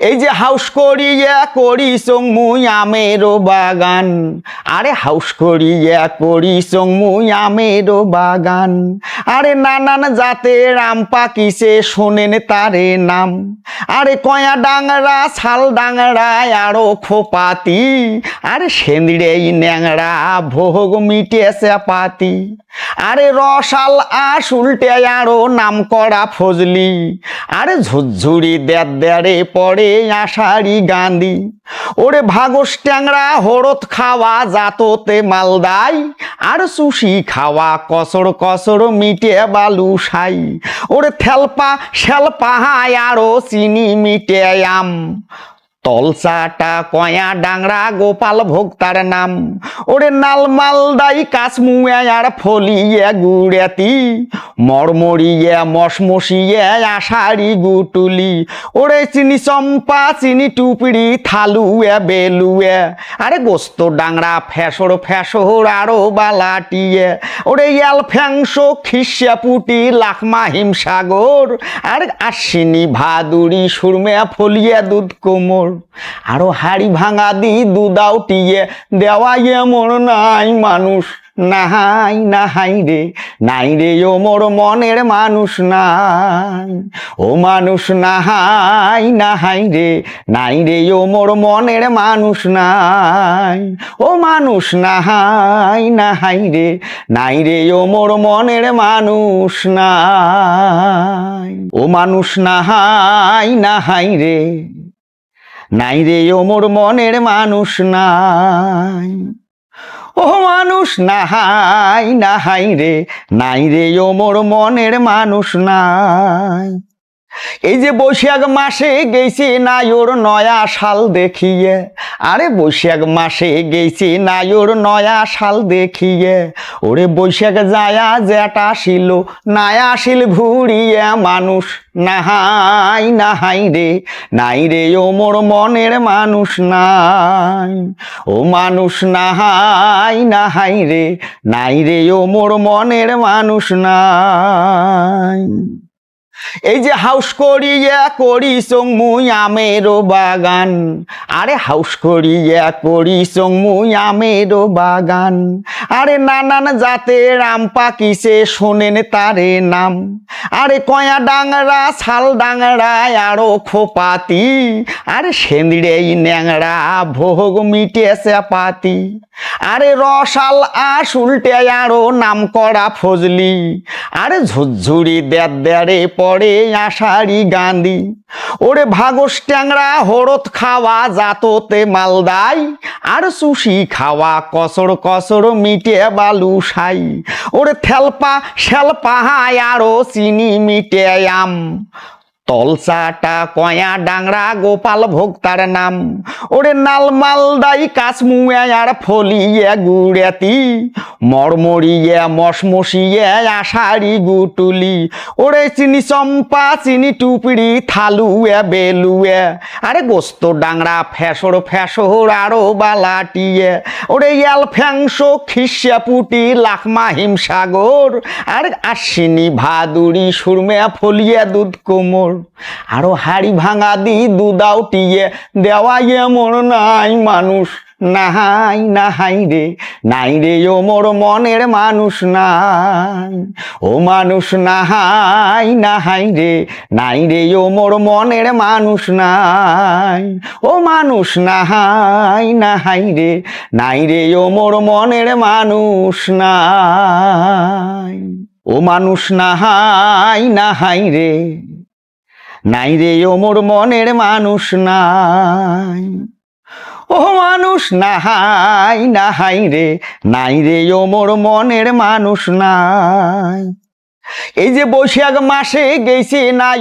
এই যে হাউস করিয়া করি মুই আমেরও বাগান। আরে হাউস করিয়া করি মুই আমেরও বাগান। আরে নানান জাতের আম পাকিছে শোনেন তারে নাম। আরে কয়া ডাংরা শাল ডাংরায় আরও খোপাতি। আরে সেন্দিরেই ন্যাংরা, ভোগ মিটেছে পাতি। আরে রসাল আস উল্টে আরও নাম করা ফজলি। আরে ঝুরঝুরি দেড়ে পড়ে আষাঢ়ি গান্ধী। ওরে ভাগস ট্যাংরা, হরত খাওয়া জাততে মালদাই। আর সুশি খাওয়া কসর কসর মিটে বালু সাই। ওরে থেলপা শ্যালপা হাই আরও চিনি মিটে আম। তলসাটা কয়া ডাংরা গোপাল ভোক্তার নাম। ওরে নাল মালদাই কাশমুয়া আর ফলিয়ে গুড়েতি। মরমরিয়ে, মশমশিয়ে, আষাঢ়ি গুটুলি। ওরে চিনি চম্পা, চিনি টুপড়ি, থালুয়ে, বেলুয়ে। আরে গোস্ত ডাংরা ফেসর ফেসর আরও বালাটিয়ে। ওরে ইয়াল ফ্যাংস খিসা পুটি লাখমা হিমসাগর। আর আশ্বিনী ভাদুরি সুরমে ফলিয়া দুধ কোমর। আরও হাড়ি ভাঙা দি দুদাও টিয়ে দেওয়াইয়ে মোর নাই মানুষ নাহাই নাহাই রে, নাই রে ও মোর মনের মানুষ নাই। ও মানুষ নাহাই নাহাই রে, নাই রে ও মোর মনের মানুষ নাই। ও মানুষ নাহাই নাহাই রে, নাই রে ও মোর মনের মানুষ নাই। ও মানুষ নাহাই নাহাই রে। নাই রে ও মোর মনের মানুষ নাই। ও মানুষ নাহাই নাহাই রে, নাই রে ও মোর মনের মানুষ নাই। এই যে বৈশাখ মাসে গেছি নায়র নয়া শাল দেখিয়ে। আরে বৈশাখ মাসে গেছি নায়র নয়া শাল দেখিয়ে। ওরে বৈশাখ যায়া যেটা ছিল নায়া শিল ঘুরিয়ে। মানুষ নাহাই নাহাই রে, নাই রে ও মোর মনের মানুষ নাই। ও মানুষ নাহাই নাহাই রে, নাই রে ও মোর মনের মানুষ নাই। এই যে হাউস করিয়া করি মুই আমেরও বাগান। আরে হাউস করিয়া করি মুই আমেরও বাগান। আরে নানান জাতের আম পাকিছে শোনেন তারে নাম। আরে কয়া ডাংরা শাল ডাংরায় আরও খোপাতি। আরে সেন্দিরেই ন্যাংরা, ভোগ মিটেছে পাতি। আরে রসাল আস উল্টে আরও নাম করা ফজলি। আরে ঝুরঝুরি দেড় দেড়ে পড়ে আষাঢ়ি গান্ধী। ওরে ভাগস ট্যাংরা, হরত খাওয়া জাততে মালদাই। আর সুশি খাওয়া কসর কসর মিটে বালু সাই। ওরে থেলপা, শ্যালপা হাই, আরও চিনি মিটে আম। তলসাটা কয়া ডাংরা, গোপাল ভোক্তার নাম। ওরে নাল মালদাই কাশমুয়া আর ফলিয়া গুড়েতি। মরমরিয়ে, মশমশিয়ে, আষাঢ়ি গুটুলি। ওরে চিনি চম্পা, চিনি টুপড়ি, থালুয়ে, বেলুয়ে। আরে গোস্ত ডাংরা ফেসর ফেসর আরও বালাটিয়ে। ওরে ইয়াল ফ্যাংস খিসা পুটি, লাখমা হিমসাগর। আর আশ্বিনী ভাদুরি সুরমে ফলিয়া দুধ কোমর। আরও হাড়ি ভাঙা দি দুদাও টিয়ে দেওয়াইয়ে মোর নাই মানুষ। নাহাই নাহাই রে, নাই রে, ও মোর মনের মানুষ নাই। ও মানুষ নাহাই নাহাই রে, নাই রে, ও মোর মনের মানুষ নাই। ও মানুষ নাহাই নাহাই রে, নাই রে, ও মোর মনের মানুষ নাই। ও মানুষ নাহাই নাহাই রে, নাই রে, ও মোর মনের মানুষ নাই। ও মানুষ নাহাই নাহাই রে, নাই রে, ও মোর মনের মানুষ নাই। এই যে বৈশাখ মাসে গেছে নাই